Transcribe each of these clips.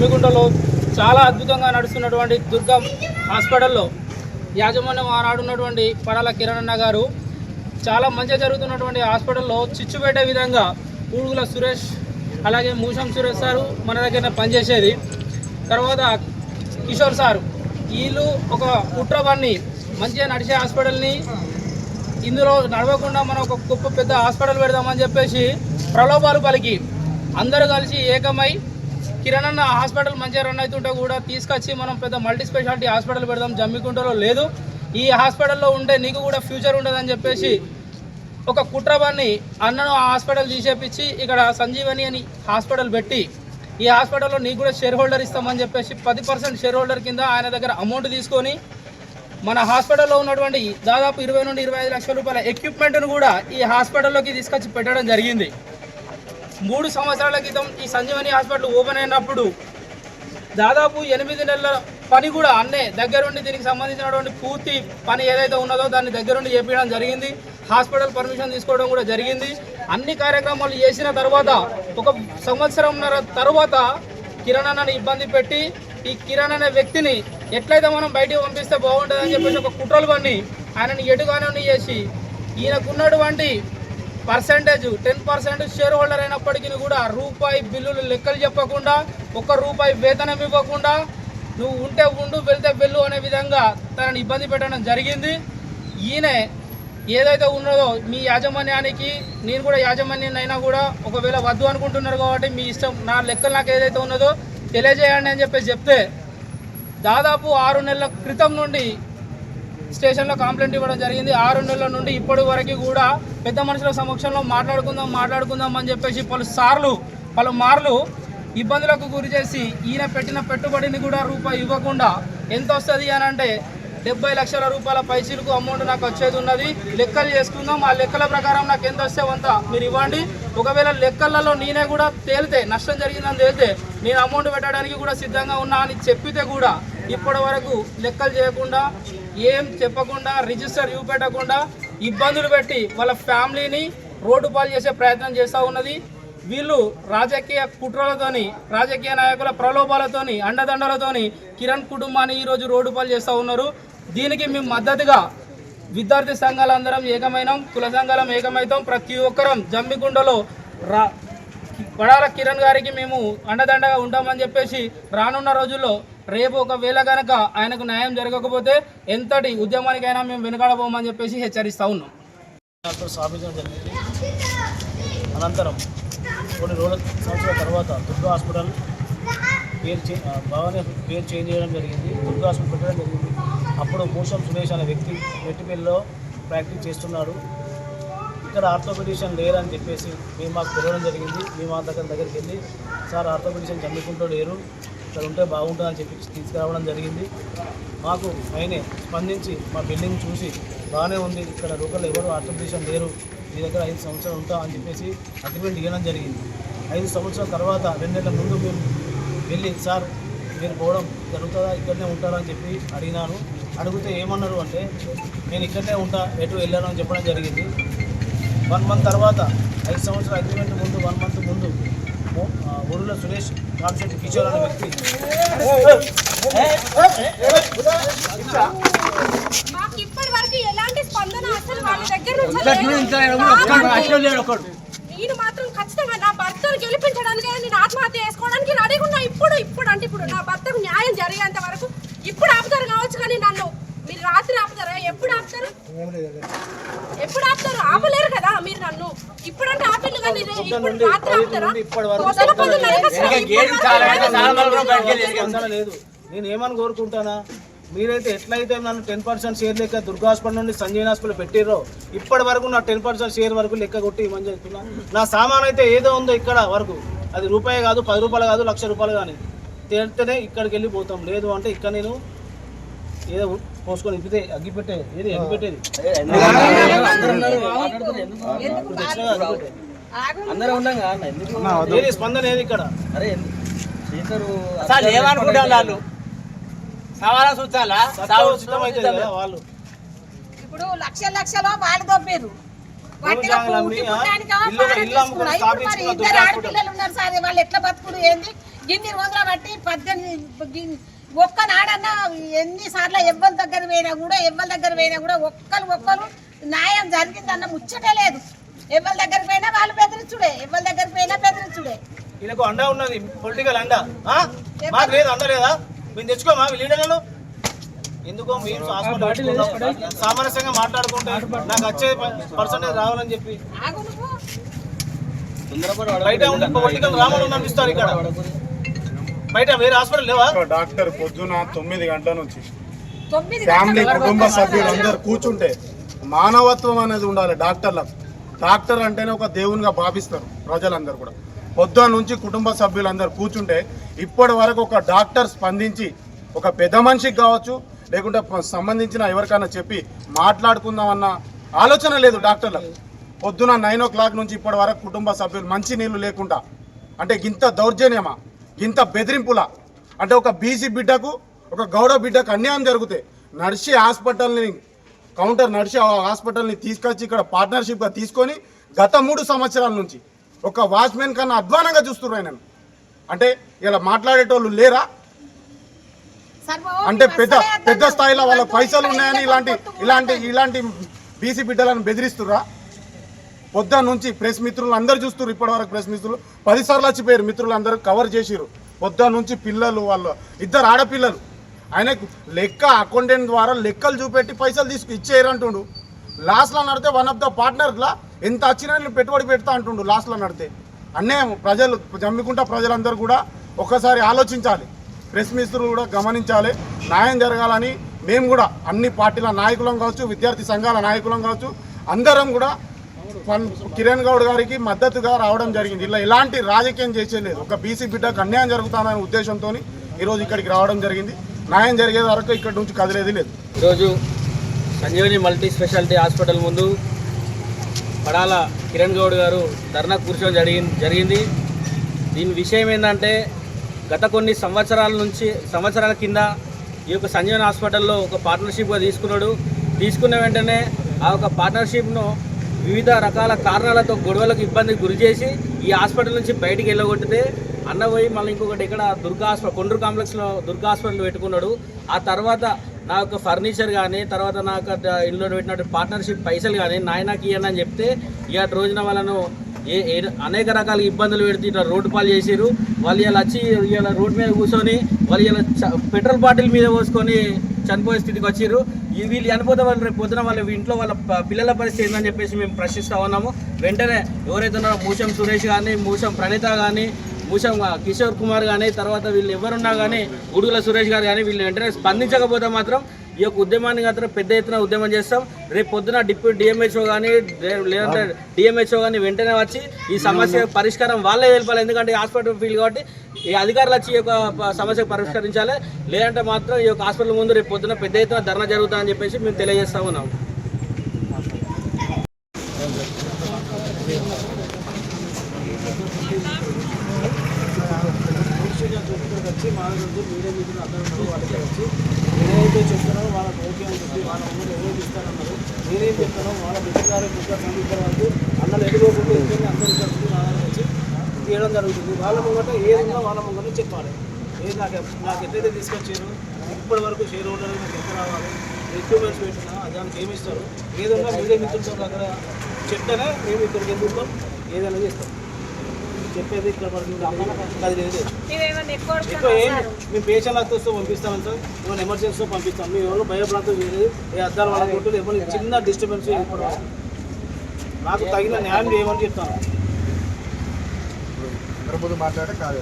జమ్మిగుంటలో చాలా అద్భుతంగా నడుస్తున్నటువంటి దుర్గం హాస్పిటల్లో యాజమాన్యం ఆనాడున్నటువంటి పడాల కిరణన్న గారు చాలా మంచిగా జరుగుతున్నటువంటి హాస్పిటల్లో చిచ్చు పెట్టే విధంగా పూడుగుల సురేష్ అలాగే మూషం సురేష్ సారు మన దగ్గర పనిచేసేది. తర్వాత కిషోర్ సారు వీళ్ళు ఒక కుట్ర మంచిగా నడిచే హాస్పిటల్ని ఇందులో నడవకుండా మనం ఒక గొప్ప పెద్ద హాస్పిటల్ పెడదామని చెప్పేసి ప్రలోభాలు పలికి అందరూ కలిసి ఏకమై కిరణ్ అన్న హాస్పిటల్ మంచిగా రన్ అవుతుంటే కూడా తీసుకొచ్చి మనం పెద్ద మల్టీ స్పెషాలిటీ హాస్పిటల్ పెడదాం. జమ్మికుంటలో లేదు. ఈ హాస్పిటల్లో ఉంటే నీకు కూడా ఫ్యూచర్ ఉండదని చెప్పేసి ఒక కుట్రబాన్ని అన్నను ఆ హాస్పిటల్ తీసేపించి ఇక్కడ సంజీవని అని హాస్పిటల్ పెట్టి ఈ హాస్పిటల్లో నీకు కూడా షేర్ హోల్డర్ ఇస్తామని చెప్పేసి పది పర్సెంట్ షేర్ హోల్డర్ కింద ఆయన దగ్గర అమౌంట్ తీసుకొని మన హాస్పిటల్లో ఉన్నటువంటి దాదాపు ఇరవై నుండి ఇరవై ఐదు లక్షల రూపాయల ఎక్విప్మెంట్ను కూడా ఈ హాస్పిటల్లోకి తీసుకొచ్చి పెట్టడం జరిగింది. మూడు సంవత్సరాల క్రితం ఈ సంజీవని హాస్పిటల్ ఓపెన్ అయినప్పుడు దాదాపు ఎనిమిది నెలల పని కూడా అన్నే దగ్గరుండి దీనికి సంబంధించినటువంటి పూర్తి పని ఏదైతే ఉన్నదో దాన్ని దగ్గరుండి చేపించడం జరిగింది. హాస్పిటల్ పర్మిషన్ తీసుకోవడం కూడా జరిగింది. అన్ని కార్యక్రమాలు చేసిన తర్వాత ఒక సంవత్సరంన్నర తర్వాత కిరణ్ అన్నని ఇబ్బంది పెట్టి ఈ కిరణ్ అనే వ్యక్తిని ఎట్లయితే మనం బయటికి పంపిస్తే బాగుంటుంది అని చెప్పేసి ఒక కుట్రలు పని ఆయనని ఎటుగానే చేసి ఈయనకున్నటువంటి percentage ten percent share holder అయినప్పటికీ కూడా రూపాయి బిల్లులు లెక్కలు చెప్పకుండా ఒక్క రూపాయి వేతనం ఇవ్వకుండా నువ్వు ఉంటే ఉండు వెళ్తే వెళ్ళు అనే విధంగా తనని ఇబ్బంది పెట్టడం జరిగింది. ఈయన ఏదైతే ఉన్నదో మీ యాజమాన్యానికి నేను కూడా యాజమాన్యాన్ని అయినా కూడా ఒకవేళ వద్దు అనుకుంటున్నారు కాబట్టి మీ ఇష్టం నా లెక్కలు నాకు ఏదైతే ఉన్నదో తెలియజేయండి అని చెప్పేసి చెప్తే దాదాపు ఆరు నెలల క్రితం నుండి స్టేషన్లో కంప్లైంట్ ఇవ్వడం జరిగింది. ఆరు నెలల నుండి ఇప్పటి వరకు కూడా పెద్ద మనుషుల సమక్షంలో మాట్లాడుకుందాం మాట్లాడుకుందాం అని చెప్పేసి పలు సార్లు పలు మార్లు ఇబ్బందులకు గురి చేసి ఈయన పెట్టిన పెట్టుబడిని కూడా రూపాయి ఇవ్వకుండా ఎంత వస్తుంది అని అంటే డెబ్బై లక్షల రూపాయల పైసలకు అమౌంట్ నాకు వచ్చేది ఉన్నది. లెక్కలు చేసుకుందాం. ఆ లెక్కల ప్రకారం నాకు ఎంత వస్తే అంత మీరు ఇవ్వండి. ఒకవేళ లెక్కలలో నేనే కూడా తేలితే నష్టం జరిగిందని తేలితే నేను అమౌంట్ పెట్టడానికి కూడా సిద్ధంగా ఉన్నా అని చెప్పితే కూడా ఇప్పటి వరకు లెక్కలు చేయకుండా ఏం చెప్పకుండా రిజిస్టర్ చూపెట్టకుండా ఇబ్బందులు పెట్టి వాళ్ళ ఫ్యామిలీని రోడ్డు పాలు చేసే ప్రయత్నం చేస్తూ ఉన్నది. వీళ్ళు రాజకీయ కుట్రలతోని రాజకీయ నాయకుల ప్రలోభాలతోని అండదండలతోని కిరణ్ కుటుంబాన్ని ఈరోజు రోడ్డు పాలు చేస్తూ ఉన్నారు. దీనికి మేము మద్దతుగా విద్యార్థి సంఘాలందరం ఏకమైనాం కుల సంఘాలం ఏకమైతాం. ప్రతి ఒక్కరం జమ్మిగుండలో రా వడాల కిరణ్ గారికి మేము అండదండగా ఉంటామని చెప్పేసి రానున్న రోజుల్లో రేపు ఒకవేళ కనుక ఆయనకు న్యాయం జరగకపోతే ఎంతటి ఉద్యమానికైనా మేము వెనుకాడబోమని చెప్పేసి హెచ్చరిస్తా ఉన్నాం. స్థాపించడం జరిగింది అనంతరం కొన్ని రోజుల సంవత్సరాల తర్వాత దుర్గా హాస్పిటల్ పేరు చే భవానీ పేరు చేంజ్ చేయడం జరిగింది. దుర్గా హాస్పిటల్ పెట్టడం జరిగింది. అప్పుడు మూషం సురేష్ అనే వ్యక్తి మెట్టిపల్లిలో ప్రాక్టీస్ చేస్తున్నాడు. ఇక్కడ ఆర్థోపెడిషన్ లేరని చెప్పేసి మేము మాకు తెలియడం జరిగింది. మేము మా దగ్గర దగ్గరికి వెళ్ళి సార్ ఆర్థోపెడిషన్ చదువుకుంటూ లేరు. ఇక్కడ ఉంటే బాగుంటుందని చెప్పి తీసుకురావడం జరిగింది. మాకు ఆయనే స్పందించి మా బిల్డింగ్ చూసి బాగానే ఉంది ఇక్కడ లోకల్ ఎవరు ఆర్థోపెడిషన్ లేరు మీ దగ్గర ఐదు సంవత్సరాలు ఉంటా అని చెప్పేసి అగ్రిమెంట్ ఇవ్వడం జరిగింది. ఐదు సంవత్సరాల తర్వాత రెండేళ్ళ ముందు మేము వెళ్ళి సార్ మీరు పోవడం జరుగుతుందా? ఇక్కడనే ఉంటారా? అని చెప్పి అడిగినాను. అడిగితే ఏమన్నారు అంటే నేను ఇక్కడనే ఉంటా ఎటు వెళ్ళాను? అని చెప్పడం జరిగింది. వన్ మంత్ తర్వాత ఐదు సంవత్సరాల అగ్రిమెంట్ ముందు వన్ మంత్ ముందు మో- ఆ, ఊరిలో సురేష్ కాన్సెప్ట్ కిషోర్ అనే వ్యక్తి. మాకు ఇప్పటి వరకు ఎలాంటి స్పందన అసలు వాళ్ళ దగ్గర నుంచి లేదు. నేను మాత్రం ఖచ్చితంగా నా భర్తను గెలిపించడానికి నేను ఆత్మహత్య చేసుకోవడానికి రెడీగా ఉన్నా. ఇప్పుడు ఇప్పుడు అంటే ఇప్పుడు నా భర్తకు న్యాయం జరిగేంత వరకు ఇప్పుడు ఆపుతారు కావచ్చు కానీ నన్ను రాత్రి ఆపుతారా? ఎప్పుడు ఆపుతారు? ఎప్పుడు ఆపుతారు? ఆపలేరు కదా మీరు నన్ను. ఇప్పుడంటే ఆపిల్లు కానీ రే- ఇప్పుడు రాత్రి ఆపుతారా? పొద్దున పొద్దున లేదు. నేను ఏమని కోరుకుంటానా? మీరైతే ఎట్లయితే నన్ను టెన్ పర్సెంట్ షేర్ లెక్క దుర్గా హాస్పిటల్ నుండి సంజీవన్ హాస్పిటల్ పెట్టిర్రో ఇప్పటి వరకు నా టెన్ పర్సెంట్ షేర్ వరకు లెక్క కొట్టి ఇవ్వమని చెప్తున్నా నా సామాన్ అయితే ఏదో ఉందో ఇక్కడ వరకు. అది రూపాయి కాదు పది రూపాయలు కాదు లక్ష రూపాయలు కానీ. తేలితేనే ఇక్కడికి వెళ్ళి పోతాం లేదు అంటే ఇక్కడ నేను ఏదో పోసుకొని ఇప్పితే అగ్గి పెట్టే ఏది అగ్గి పెట్టేది? అగ్గి పెట్టేది. ఏది స్పందన ఏది ఇక్కడ? అసలు ఏమనుకుంటారు వాళ్ళు సవాలా చూచాలా వాళ్ళు. ఇప్పుడు లక్ష లక్షలో వాళ్ళు దొబ్బేరు. హాస్పిటల్ ఆడపిల్లలు ఉన్నారు సార్ వాళ్ళు ఎట్లా బతుకుడు ఏంది? గిన్ని రోజుల బట్టి పద్దెనిమిది గిన్ని- ఒక్క నాడన్నా ఎన్నిసార్లు ఎవ్వరి దగ్గర పోయినా కూడా ఎవరి దగ్గర పోయినా కూడా ఒక్కరు ఒక్కరు న్యాయం జరిగిందన్న ముచ్చటే లేదు. ఎవరి దగ్గర పోయినా వాళ్ళు బెదిరించుడే ఎవరి దగ్గర పోయినా బెదిరించుడే. వీళ్ళకు అండ ఉన్నది పొలిటికల్ అండ. ఆ? మాకు లేదు అండ లేదా? మేము తెచ్చుకోమా? లీడర్లను ఎందుకో మీరు. సామరస్యంగా మాట్లాడుకుంటే నాకు వచ్చే పర్సంటేజ్ రావాలని చెప్పి. ఆగు నువ్వు. బయట ఉండే పొలిటికల్ రామని ఇక్కడ. బయట వేరే హాస్పిటల్ లేవా? డాక్టర్ పొద్దున తొమ్మిది గంటల నుంచి. ఫ్యామిలీ కుటుంబ సభ్యులు అందరు కూర్చుంటే మానవత్వం అనేది ఉండాలి డాక్టర్లకు డాక్టర్ అంటేనే ఒక దేవునిగా భావిస్తారు ప్రజలందరూ కూడా. పొద్దున నుంచి కుటుంబ సభ్యులందరూ కూర్చుంటే ఇప్పటి వరకు ఒక డాక్టర్ స్పందించి ఒక పెద్ద మనిషికి కావచ్చు లేకుంటే సంబంధించిన ఎవరికైనా చెప్పి మాట్లాడుకుందామన్న ఆలోచన లేదు డాక్టర్లకు. పొద్దున నైన్ ఓ క్లాక్ నుంచి ఇప్పటి వరకు కుటుంబ సభ్యులు మంచి నీళ్ళు లేకుండా అంటే గింత దౌర్జన్యమా? గింత బెదిరింపులా అంటే ఒక బీసీ బిడ్డకు ఒక గౌడ బిడ్డకు అన్యాయం జరిగితే నడిచి హాస్పిటల్ని కౌంటర్ నడిచి హాస్పిటల్ని తీసుకొచ్చి ఇక్కడ పార్ట్నర్షిప్గా తీసుకొని గత మూడు సంవత్సరాల నుంచి ఒక వాచ్మెన్ కన్నా అధ్వానంగా చూస్తున్నారు ఆయన అంటే ఇలా మాట్లాడేటోళ్ళు లేరా అంటే పెద్ద పెద్ద. స్థాయిలో వాళ్ళ పైసలు ఉన్నాయని ఇలాంటి. ఇలాంటి ఇలాంటి బీసీ బిడ్డలను బెదిరిస్తుర్రా పొద్దున్న నుంచి ప్రెస్ మిత్రులు అందరు చూస్తున్నారు ఇప్పటివరకు ప్రెస్ మిత్రులు. పదిసార్లు వచ్చిపోయారు మిత్రులు అందరూ కవర్ చేసిరు పొద్దున్న నుంచి పిల్లలు వాళ్ళు ఇద్దరు ఆడపిల్లలు. ఆయనకు లెక్క అకౌంటెంట్ ద్వారా లెక్కలు చూపెట్టి పైసలు తీసుకు ఇచ్చేయరు అంటుండు. లాస్ట్లో నడితే వన్ ఆఫ్ ద పార్ట్నర్లా ఎంత వచ్చినా పెట్టుబడి పెడతా అంటుండు లాస్ట్లో నడితే. అన్యాయం ప్రజలు జమ్మికుంటా ప్రజలందరూ కూడా ఒక్కసారి ఆలోచించాలి. ప్రెస్ మిత్రులు కూడా గమనించాలి. న్యాయం జరగాలని మేము కూడా అన్ని పార్టీల నాయకులం కావచ్చు విద్యార్థి సంఘాల నాయకులం కావచ్చు అందరం కూడా కిరణ్ గౌడ్ గారికి మద్దతుగా రావడం జరిగింది. ఇలా ఎలాంటి రాజకీయం చేసేలేదు ఒక బీసీ బిడ్డకు అన్యాయం జరుగుతుందనే ఉద్దేశంతో ఈరోజు ఇక్కడికి రావడం జరిగింది. న్యాయం జరిగే వరకు ఇక్కడ నుంచి కదిలేది లేదు. ఈరోజు సంజీవని మల్టీ స్పెషాలిటీ హాస్పిటల్ ముందు పడాల కిరణ్ గౌడ్ గారు ధర్నా కూర్చోవడం జరిగింది జరిగింది. దీని విషయం ఏంటంటే గత కొన్ని సంవత్సరాల నుంచి సంవత్సరాల కింద ఈ యొక్క సంజీవన్ హాస్పిటల్లో ఒక పార్ట్నర్షిప్గా తీసుకున్నాడు. తీసుకున్న వెంటనే ఆ యొక్క పార్ట్నర్షిప్ను వివిధ రకాల కారణాలతో గొడవలకు ఇబ్బందికి గురి చేసి ఈ హాస్పిటల్ నుంచి బయటికి వెళ్ళగొట్టితే అన్న పోయి మళ్ళీ ఇంకొకటి ఇక్కడ దుర్గా హాస్పిటల్ కొండ్రు కాంప్లెక్స్లో దుర్గా హాస్పిటల్ పెట్టుకున్నాడు. ఆ తర్వాత నా యొక్క ఫర్నిచర్ కానీ తర్వాత నా యొక్క ఇంట్లో పెట్టినట్టు పార్ట్నర్షిప్ పైసలు కానీ నాయనకి ఇవ్వను అని చెప్తే ఇక రోజున వాళ్ళను ఏ అనేక రకాల ఇబ్బందులు పెడితే ఇట్లా రోడ్డు పాలు చేసారు వాళ్ళు ఇలా వచ్చి ఇలా రోడ్డు మీద కూర్చొని వాళ్ళు ఇలా చ- పెట్రోల్ బాటిల్ మీద పోసుకొని చనిపోయే స్థితికి వచ్చారు వీళ్ళు చనిపోతే వాళ్ళు రేపు పొద్దున వాళ్ళ ఇంట్లో వాళ్ళ పిల్లల పరిస్థితి ఏందని చెప్పేసి మేము ప్రశ్నిస్తా ఉన్నాము. వెంటనే ఎవరైతే ఉన్నారో మూసం సురేష్ కానీ మూసం ప్రణీత కానీ మూసం కిషోర్ కుమార్ కానీ తర్వాత వీళ్ళు ఎవరున్నా కానీ గుడుగుల సురేష్ గారు కానీ వీళ్ళు వెంటనే స్పందించకపోతే మాత్రం ఈ యొక్క ఉద్యమాన్ని మాత్రం పెద్ద ఎత్తున ఉద్యమం చేస్తాం. రేపు పొద్దున డిప్యూటీ డిఎంహెచ్ఓ కానీ లేదంటే డిఎంహెచ్ఓ కానీ వెంటనే వచ్చి ఈ సమస్య పరిష్కారం వాళ్ళే తెలిపాలి. ఎందుకంటే హాస్పిటల్ ఫీల్డ్ కాబట్టి ఈ అధికారులు వచ్చి ఈ యొక్క సమస్య పరిష్కరించాలి. లేదంటే మాత్రం ఈ యొక్క హాస్పిటల్ ముందు రేపు పొద్దున పెద్ద ఎత్తున ధర్నా జరుగుతుందని చెప్పేసి మేము తెలియజేస్తా ఉన్నాం వచ్చి మా దగ్గర మీడియా మీటింగ్ అందరూ ఉన్నారు వాళ్ళకి వచ్చి నేనైతే చెప్తున్నానో వాళ్ళకి ఓకే అని చెప్పి వాళ్ళ ముందు ఎవరు ఇస్తానన్నారు నేనేం చెప్తానో వాళ్ళ బిడ్డగారు బిడ్డ సంగీతం వరకు అన్నలు ఎదుగుకుంటూ ఇంకేమి అందరూ కలిసి నా దగ్గర వచ్చి తీయడం జరుగుతుంది వాళ్ళ ముంగట ఏదైనా వాళ్ళ ముంగట చెప్పాలి ఏది నాకు ఎట్లయితే తీసుకొచ్చారు ఇప్పటి వరకు షేర్ హోల్డర్ నాకు ఎంత రావాలి. ఎక్విప్మెంట్స్ పెట్టినా దానికి ఏమి ఇస్తారు? ఏదైనా మీడియా మిత్రులతో దగ్గర చెప్తేనే మేము ఇక్కడికి ఎందుకుంటాం ఏదైనా చేస్తాం. చెప్పేది ఇక్కడ మనకి అది లేదు. ఎక్కువ ఏం మేము పేషెంట్ వస్తే పంపిస్తాం సార్. ఏమైనా ఎమర్జెన్సీలో పంపిస్తాం. మేము ఎవరు భయప్రాంతం చేయలేదు. ఏ అద్దాలు వాళ్ళ కొట్టులు ఏమైనా చిన్న డిస్టర్బెన్స్ నాకు తగిన న్యాయం చేయమని చెప్తాను. ముందు మాట్లాడే కాదు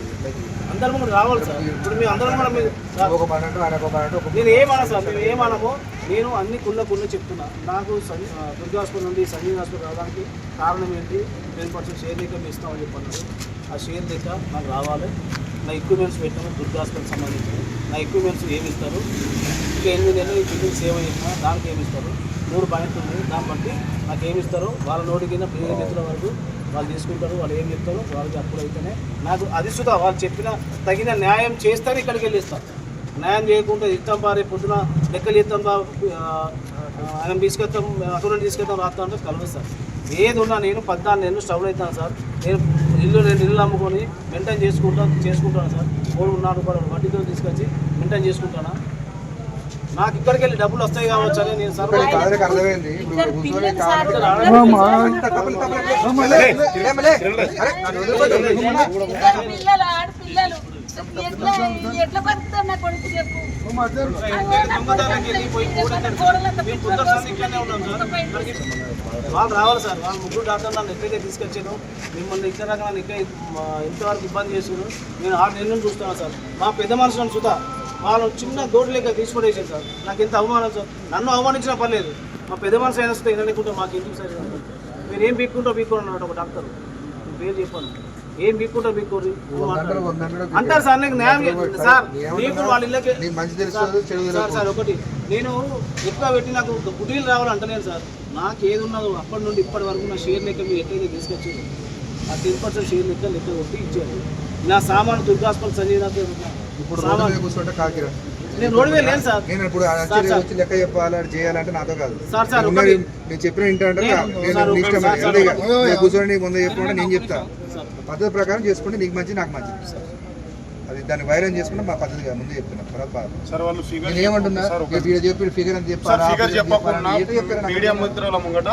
అందరం కూడా రావాలి సార్. ఇప్పుడు మేము అందరం కూడా ఒక మాట ఆయన ఒక మాట నేను ఏమన్నా సార్ మేము ఏమనము నేను అన్ని కుళ్ళ కుళ్ళ చెప్తున్నా. నాకు దుర్గా హాస్పిటల్ నుండి సంజీవ్ హాస్పిటల్ రావడానికి కారణం ఏంటి? టెన్ పర్సెంట్ షేర్ లెక్క మీ ఇస్తామని చెప్పన్నారు. ఆ షేర్ లెక్క నాకు రావాలి. నా ఎక్విప్మెంట్స్ పెట్టాము దుర్గా హాస్పిటల్ సంబంధించి నా ఎక్విప్మెంట్స్ ఏమి ఇస్తారు? ఇంకా ఎనిమిది ఏళ్ళు ఈ బిల్డింగ్ సేవ్ చేసిన దానికి ఏమి ఇస్తారు? మూడు పాయింట్లు ఉన్నాయి. దాన్ని బట్టి నాకు ఏమి ఇస్తారు? వాళ్ళ నోటి కింద ప్రియ మిత్రుల వరకు వాళ్ళు తీసుకుంటారు వాళ్ళు ఏం చెప్తారు వాళ్ళకి అప్పుడు అయితేనే. నాకు అది వాళ్ళు చెప్పిన తగిన న్యాయం చేస్తేనే ఇక్కడికి వెళ్ళిస్తాం. న్యాయం చేయకుండా ఇస్తాం బా రేపు పొద్దున లెక్కలు ఇస్తాం బా ఆయన తీసుకెళ్తాం అటువంటి తీసుకెళ్తాం రాస్తా అంటే కలవదు సార్ ఏది ఉన్నా నేను పద్నాలుగు నెలలు స్టవ్లు అవుతాను సార్. నేను ఇల్లు రెండు ఇల్లు అమ్ముకొని మెయింటైన్ చేసుకుంటా చేసుకుంటాను సార్. మూడు నాలుగు కూడా వడ్డీతో తీసుకొచ్చి మెయింటైన్ చేసుకుంటాను? నాకు ఇక్కడికి వెళ్ళి డబ్బులు వస్తాయి కావచ్చు అని నేను సార్ అర్థమైంది. నన్ను వెళ్ళి రావాలి సార్. వాళ్ళు ముగ్గురు డాక్టర్ నన్ను ఎక్కడికే తీసుకొచ్చారు. మిమ్మల్ని ఇక్కడ రకాల ఇక్కడ ఇంతవరకు ఇబ్బంది చేసారు నేను ఆరు నెలలు చూస్తున్నాను సార్. మా పెద్ద మనుషులను సుధా వాళ్ళు చిన్న గోడు లెక్క తీసుకునేసారు సార్. నాకు ఎంత అవమానం సార్. నన్ను అవమానించినా పర్లేదు. మా పెద్ద మనిషి అయినా వస్తే వినలేకుంటే మాకు ఎందుకు సార్ మీరు ఏం బీక్కుంటో బీక్కోరు అన్నాడు ఒక డాక్టర్. పేరు చెప్పాను. ఏం బీక్కుంటో బీక్కోరు. అంటారు సార్ నీకు న్యాయం సార్. నీకు వాళ్ళ ఇళ్ళకి సార్, సార్ ఒకటి. నేను ఎక్కువ పెట్టి నాకు గుడ్డీలు రావాలంటలేను సార్. నాకు ఏది ఉన్నదో అప్పటి నుండి ఇప్పటి వరకు నా షేర్ లెక్క మీరు ఎట్లయితే తీసుకొచ్చారు ఆ టెన్ పర్సెంట్ షేర్ లెక్క లెక్క కొట్టి ఇచ్చారు. నా సామాను దుర్గా హాస్పిటల్ సంజయ్ నాకు ఇప్పుడు రోడ్డు కూర్చుంటే కాకిరా. నేను రోడ్డు మీద లేను సార్. నేను ఇప్పుడు వచ్చి లెక్క చెప్పాలి అది చేయాలంటే నాతో కాదు. సార్, సార్, నేను ఒకటి. ఉన్నది నేను చెప్పిన ఇంటి అంటే నేను- ఇష్టం కూర్చొని నీకు ముందు చెప్పకుండా నేను చెప్తా. పద్ధతి ప్రకారం చేసుకుంటే నీకు మంచి నాకు మంచి. అది దాన్ని వైరం చేసుకుంటే మా పద్ధతి కాదు ముందు చెప్తున్నా. తర్వాత బాధ. సార్ వాళ్ళు ఫిగర్ నేను ఏమంటున్నా? వీడు చెప్పి ఫిగర్ అని నాకు? మీడియా ముద్రల ముంగట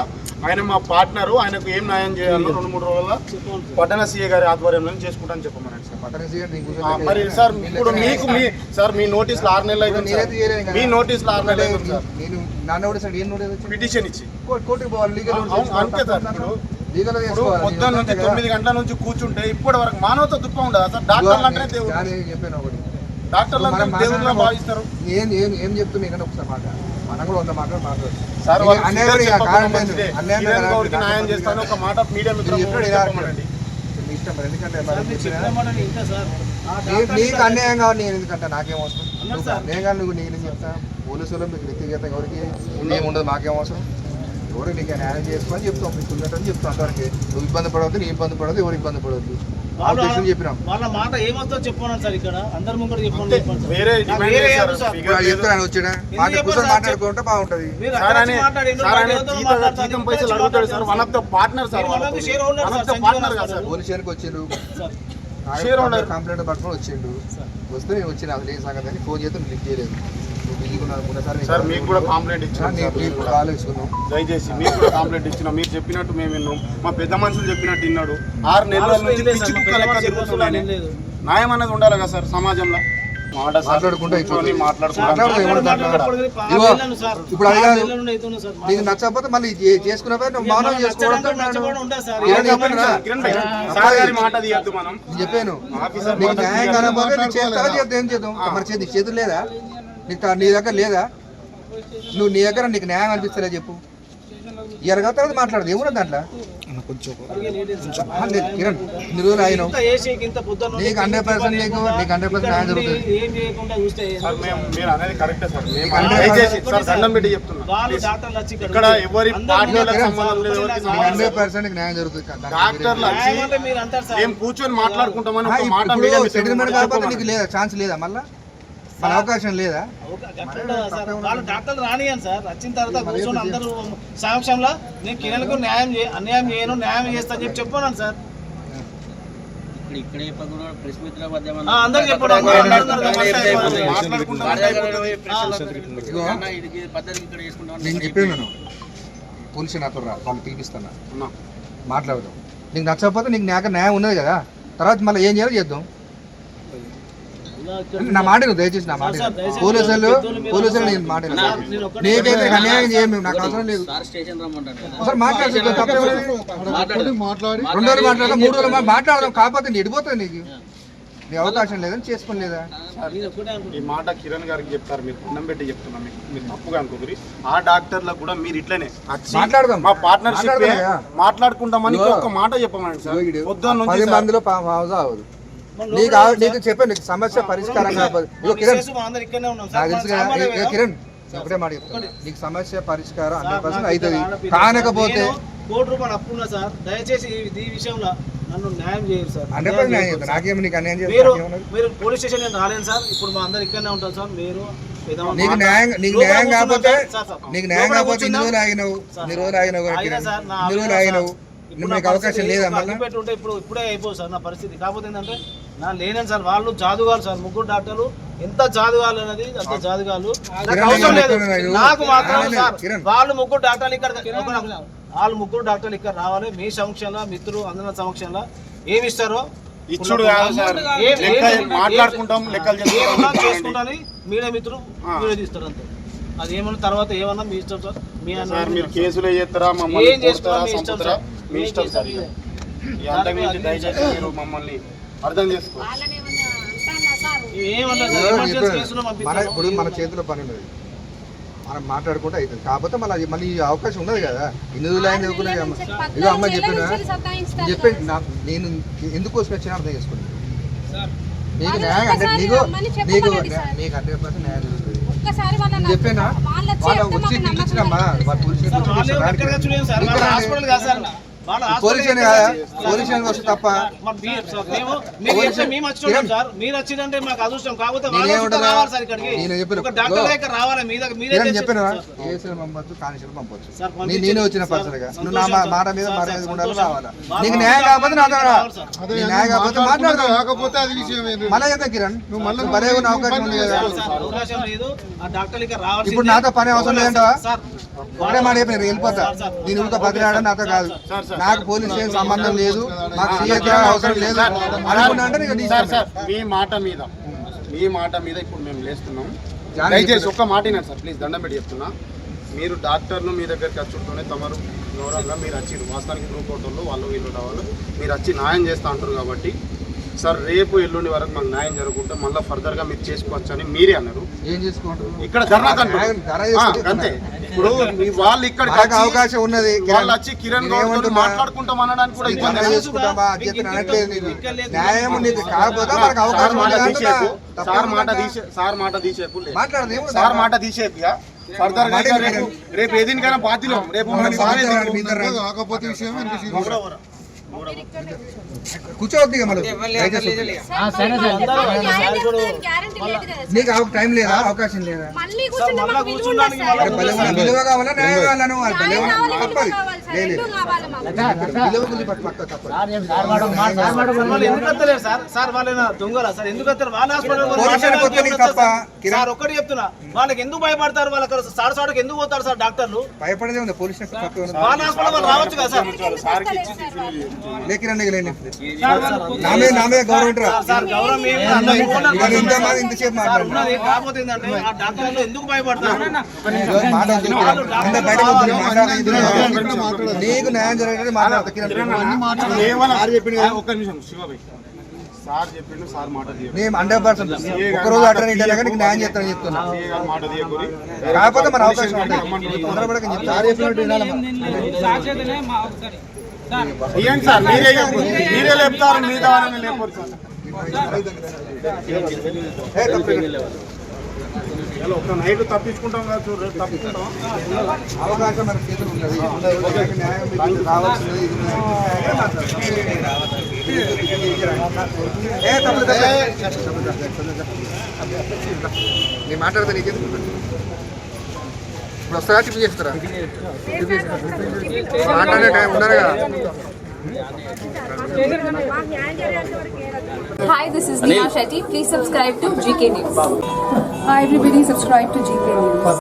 ఆయన మా పార్ట్నర్ ఆయనకు ఏం న్యాయం చేయాలో రెండు మూడు రోజుల పట్టణ సీఏ గారి ఆధ్వర్యంలో చేసుకుంటాను చెప్పమన్నాడు మరి సార్. ఇప్పుడు మీకు మీ సార్ మీ నోటీసులు ఆరు నెలలు. కదా. మీ నోటీసులు ఆరు నెలలు అవుతుంది సార్. నేను ఏం నోటీస్ పిటిషన్ ఇచ్చి. కోర్టు- కోర్టుకి పోవాలి లీగల్ అంతే సార్ ఇప్పుడు పొద్దున్న నుంచి తొమ్మిది గంటల నుంచి కూర్చుంటే ఇప్పటి వరకు మానవత దుఃఖం ఉండదు సార్? డాక్టర్లు అంటే దేవుడు. చెప్పాను ఒకటి. డాక్టర్లు అంటే మాట్లాడడం- భావిస్తారు. ఏం ఏం ఏం చెప్తున్నా ఇక్కడ ఒకసారి మాట. మనం కూడా వంద మాటలు మాట్లాడు సార్ అన్యాయం చేస్తాను. ఒక మాట మీడియా మిత్రులు ఇష్టం ఎందుకంటే నీకు అన్యాయం కావాలి నేను ఎందుకంటే? నాకేం అవసరం. అన్యాయం కావాలి నువ్వు నేను చెప్తా? పోలీసులు మీకు వ్యక్తిగత ఎవరికి ఏం ఉండదు మాకేం అవసరం? ఎవరు నీకు న్యాయం చేసుకోని చెప్తాం మీకు ఉన్నట్టు చెప్తాం అంతవరకు నువ్వు ఇబ్బంది పడవద్దు నీ ఇబ్బంది పడవద్దు ఎవరు ఇబ్బంది పడవద్దు. వాళ్ళ ఆబ్జెక్షన్ చెప్పినాం. వాళ్ళ మాట ఏమొస్తో చెప్పాను సార్ ఇక్కడ? అందరి ముందు చెప్పండి? మాట్లాడుకుంటే బాగుంటది. వచ్చిండు. కంప్లైంట్ పట్టుకొని వచ్చిండు. వస్తే నేను వచ్చిన అది లేని సంగతి అని ఫోన్ చేస్తే లిఫ్ట్ చేయలేదు. సార్ సార్ మీకు కూడా కాంప్లైంట్ ఇచ్చాను దయచేసి మీకు కూడా కాంప్లైంట్ ఇచ్చిన మీరు చెప్పినట్టు మేము విన్నాం. మా పెద్ద మనుషులు చెప్పినట్టు విన్నాడు. ఆరు నెలల నుంచి పిచ్చి. న్యాయం అనేది ఉండాలి కదా సార్ సమాజంలో. మాట్లాడుకుంటూ. ఇప్పుడు. నీకు నచ్చకపోతే మళ్ళీ మౌనం చేసుకోవడం చెప్పాను నీకు న్యాయం. కాకపోతే చేస్తావా చేద్దాం ఏం చేద్దాం? మరి చేతి చేతులు లేదా? నీకు తా- నీ దగ్గర లేదా? నువ్వు నీ దగ్గర నీకు న్యాయం అనిపిస్తలే చెప్పు. ఎరగా తర్వాత మాట్లాడదు. ఏమున్నది దాంట్లో? కిరణ్ ఇన్ని రోజులు అయినావు నీకు 100% నీకు- లేకుండా నీకు 100% న్యాయం ఇక్కడ జరుగుతుంది. ఉండి ఏం చేయకుండా చూస్తే సార్ మేము మీరు అనేది కరెక్టే సార్. మేము నీకు హండ్రెడ్ పర్సెంట్. డాక్టర్లు వచ్చి ఇక్కడ ఎవరి హండ్రెడ్ పర్సెంట్ న్యాయం జరుగుతుంది డాక్టర్లు వచ్చి న్యాయం అంటే మీరు అంటారు సార్. మేము కూర్చొని మాట్లాడుకుంటామని సెటిల్మెంట్ కాకపోతే. నీకు లేదా ఛాన్స్ లేదా మళ్ళా? మన అవకాశం లేదా డాక్టర్లు రానియను సార్ వచ్చిన తర్వాత కూర్చొని అందరూ సమక్షంలో నేను కిరణ్కు న్యాయం చే అన్యాయం చేయను న్యాయం చేస్తా అని చెప్పి చెప్పాను సార్ చెప్పడం అందరూ చేసుకుంటాం నేను చెప్పాను పోలీసు నాతో రా వాళ్ళు పిలిపిస్తాను అన్నా. మాట్లాడదాం నీకు నచ్చకపోతే నీకు నాకు న్యాయం ఉన్నది కదా తర్వాత మళ్ళీ ఏం చేయాలో చేద్దాం నా మాట దయచేసి నా మాట పోలీసులు పోలీసులు నేను మాట నీకైతే నీకు అన్యాయం చేయము నాకు అవసరం లేదు. ఒకసారి మాట్లాడు. తప్పేమో మాట్లాడు. రెండు రోజులు మాట్లాడదాం మూడు రోజులు మాట్లాడదాం కాకపోతే నీ ఎడిపోతుంది నీకు. నీ అవకాశం లేదని ఒక్కటే అనుకుంటున్నాను. ఈ మాట కిరణ్ గారికి చెప్తారు మీరు దండం పెట్టి చెప్తున్నా మీకు మీరు తప్పుగా అనుకోకరి ఆ డాక్టర్లకు కూడా మీరు ఇట్లనే. మాట్లాడదాం. మా పార్ట్నర్షిప్. మాట్లాడుకుంటామని. ఒక మాట చెప్పమనండి సార్. పొద్దున్న. మందిలో అవదు మన నీకు నీకు చెప్పాను నీకు సమస్య పరిష్కారం కాకపోతే కిరణ్. ఒకటే మాట చెప్తాను నీకు సమస్య పరిష్కారం హండ్రెడ్ పర్సెంట్ అవుతుంది. కానకపోతే కోటి రూపాయలు అప్పు ఉన్నా సార్. దయచేసి ఈ- విషయంలో నన్ను న్యాయం చేయరు సార్. హండ్రెడ్ పర్సెంట్ న్యాయం నాకేమో నీకు అన్యాయం మీరు పోలీస్ స్టేషన్ నేను రాలేను సార్. ఇప్పుడు మా అందరు ఇక్కడనే ఉంటాం సార్. మీరు నీకు మాట- న్యాయం నీకు లోపల న్యాయం కూర్చున్నాం కాకపోతే సార్, సార్, నీకు న్యాయం లోపల కాకపోతే ఇన్ని కూర్చున్నాం. రోజులు ఆగినావు. ఇన్ని రోజులు ఇన్ని రోజులు నీకు అవకాశం లేదా మళ్ళీ? ఇప్పుడు ఇప్పుడే అయిపోదు సార్ నా పరిస్థితి. కాకపోతే ఏంటంటే నా లేనని సార్ వాళ్ళు జాదుగాలు సార్ ముగ్గురు డాక్టర్లు. ఎంత జాదుగాలు అనేది అంత జాదుగాలు. నాకు అవసరం లేదు. నాకు మాత్రం సార్. వాళ్ళు ముగ్గురు డాక్టర్లు ఇక్కడ వాళ్ళు ముగ్గురు డాక్టర్లు ఇక్కడ రావాలి. మీ సమక్షంలో మిత్రులు అందరి సమక్షంలో. ఏమి ఇస్తారో? ఇచ్చుడు కాదు సార్. ఏం- లెక్క ఏం- మాట్లాడుకుంటాం లెక్కలు చేసుకుంటాని మీడియా మిత్రులు మీడియా తీస్తారు అంతే. అది ఏమన్నా తర్వాత ఏమన్నా మీ ఇష్టం సార్ మీ అన్న సార్ మీరు కేసులు చేస్తారా? మమ్మల్ని మీ ఇష్టం? సార్. మీ ఇష్టం సార్ దయచేసి మీరు మమ్మల్ని అర్థం చేసుకో. ఇప్పుడు మన మన చేతిలో పని ఉన్నది. మనం మాట్లాడుకుంటే అవుతుంది కాకపోతే మళ్ళీ మళ్ళీ ఈ అవకాశం ఉన్నది కదా. ఇన్ని రోజులు ఆయన ఇదో అమ్మ. చెప్పిన? చెప్పండి నా- నేను ఎందుకోసం వచ్చినా అర్థం చేసుకోండి. నీకు న్యాయం అంటే నీకు నీకు. నీకు హండ్రెడ్ పర్సెంట్ న్యాయం జరుగుతుంది. చెప్పేనా? వాళ్ళు వచ్చి పిలిచినమ్మా వాళ్ళు పోలీస్ వస్తే తప్ప మరి మీరు మీరు మీరు వచ్చిందంటే మాకు అదృష్టం. కాకపోతే చెప్పిన- మీరే. ఏసీలు పంపొచ్చు పంపొచ్చు. నేనే వచ్చిన పర్సన్గా నువ్వు నా. మాట మీద మాట ఉండాలి. రావాలా? నీకు న్యాయం కాకపోతే. నీ న్యాయం కాకపోతే ఏంటి? మళ్ళీ కిరణ్ నువ్వు మళ్ళీ భలే ఉన్న అవకాశం ఉంది? కదా ఇప్పుడు నాతో పని అవసరం లేదంటావా? మాట చెప్పిన వెళ్ళిపోతా. నేను ఇంకా బదిలాడ నాతో కాదు. Sir, sir. నాకు పోలీస్ స్టేషన్ సంబంధం లేదు. సీఎం అవసరం లేదు. నీకు సార్ మీ మాట మీద మీ మాట మీద ఇప్పుడు మేము లేస్తున్నాం. దయచేసి. ఒక్క మాట వినండి సార్ ప్లీజ్ దండం పెట్టి చెప్తున్నా. మీరు డాక్టర్ను మీ దగ్గరికి వచ్చుడుతోనే తమరు గౌరవంగా మీరు వచ్చిరు వాస్తవానికి గ్రూప్ ఫోటోలు వాళ్ళు వీళ్ళు వాళ్ళు మీరు వచ్చి న్యాయం చేస్తా అంటారు కాబట్టి సార్ రేపు ఎల్లుండి వరకు మాకు న్యాయం జరుగుతుంటే మళ్ళీ ఫర్దర్గా మీరు చేసుకోవచ్చు అని మీరే అన్నారు. ఏం చేసుకుంటారు? ఇక్కడ ధర్నా అంతే. ఇప్పుడు మీ వాళ్ళు ఇక్కడ అవకాశం ఉన్నది. వాళ్ళు వచ్చి కిరణ్ గౌడ్? మాట్లాడుకుంటాం అనడానికి కూడా ఇబ్బంది న్యాయం నీకు. కాకపోతే మనకు సార్ అవకాశం మాట. సార్. తీసే సార్ మాట ఏముంది? సార్ మాట. ఫర్దర్గా రేపు రేపు ఏదినికైనా బాధ్యులం. రేపు మనం మనకి సారే. కూర్చోవద్దు ఇక సార్. నీకు టైం లేదా? అవకాశం లేదా? మళ్ళీ విలువ సార్. కావాలా న్యాయం కావాలా నువ్వు? అది భలే న్యాయం ఉన్న- కావాలి, విలువ తప్పది. Sir. Sir sir sir sir? Sir ఒక్కటి చెప్తున్నా. వాళ్ళకి ఎందుకు భయపడతారు? వాళ్ళకి సాడు సాడుకు ఎందుకు పోతారు సార్ డాక్టర్లు? భయపడేదే ఉంది పోలీస్. వాళ్ళ హాస్పిటల్ వాళ్ళు రావచ్చు కదా సార్? సార్కి ఇచ్చి తీసుకుని లేకి రండి ఇక లేండి. నా మీద నా మీద గౌరవం ఉంటారా? సార్, సార్ గౌరవం ఏమి అందరూ ఓనర్ ఇక ఇంత మంది ఇంతసేపు. నీకు న్యాయం జరగదు మాట్లాడతా కిరణ్ ఏమన్నా సార్ చెప్పిండు కదా, ఒక్క నిమిషం శివభాయ్. సార్ చెప్పిండు సార్ మాట తీయకు. నేను హండ్రెడ్ పర్సెంట్ ఒక్కరోజు అట్లా ఇంటర్లో కానీ నీకు న్యాయం చేస్తానని చెప్తున్నా. మాట. కాకపోతే మన అవకాశం తొందరపడక ఒకసారి సార్ ఇయ్యండి సార్ మీరే. మీరే లేపుతారు మీ ద్వారా సార్ నైట్ తప్పించుకుంటాం కదా రేపు తప్పించుకుంటాం అవకాశం మన చేతులు ఉన్నది న్యాయం. ఏ మాట్లాడు. ఏ, తప్పు, తప్పు. నేను మాట్లాడతా నీకెందుకు వస్తారా టిఫిన్ చేస్తారా మాట్లాడే టైం ఉన్నారు కదా మాకు న్యాయం చేయాలంటే వరకు ఏదైనా Hi, this is Neha Shetty. Please subscribe to GK News. Hi everybody, subscribe to GK News.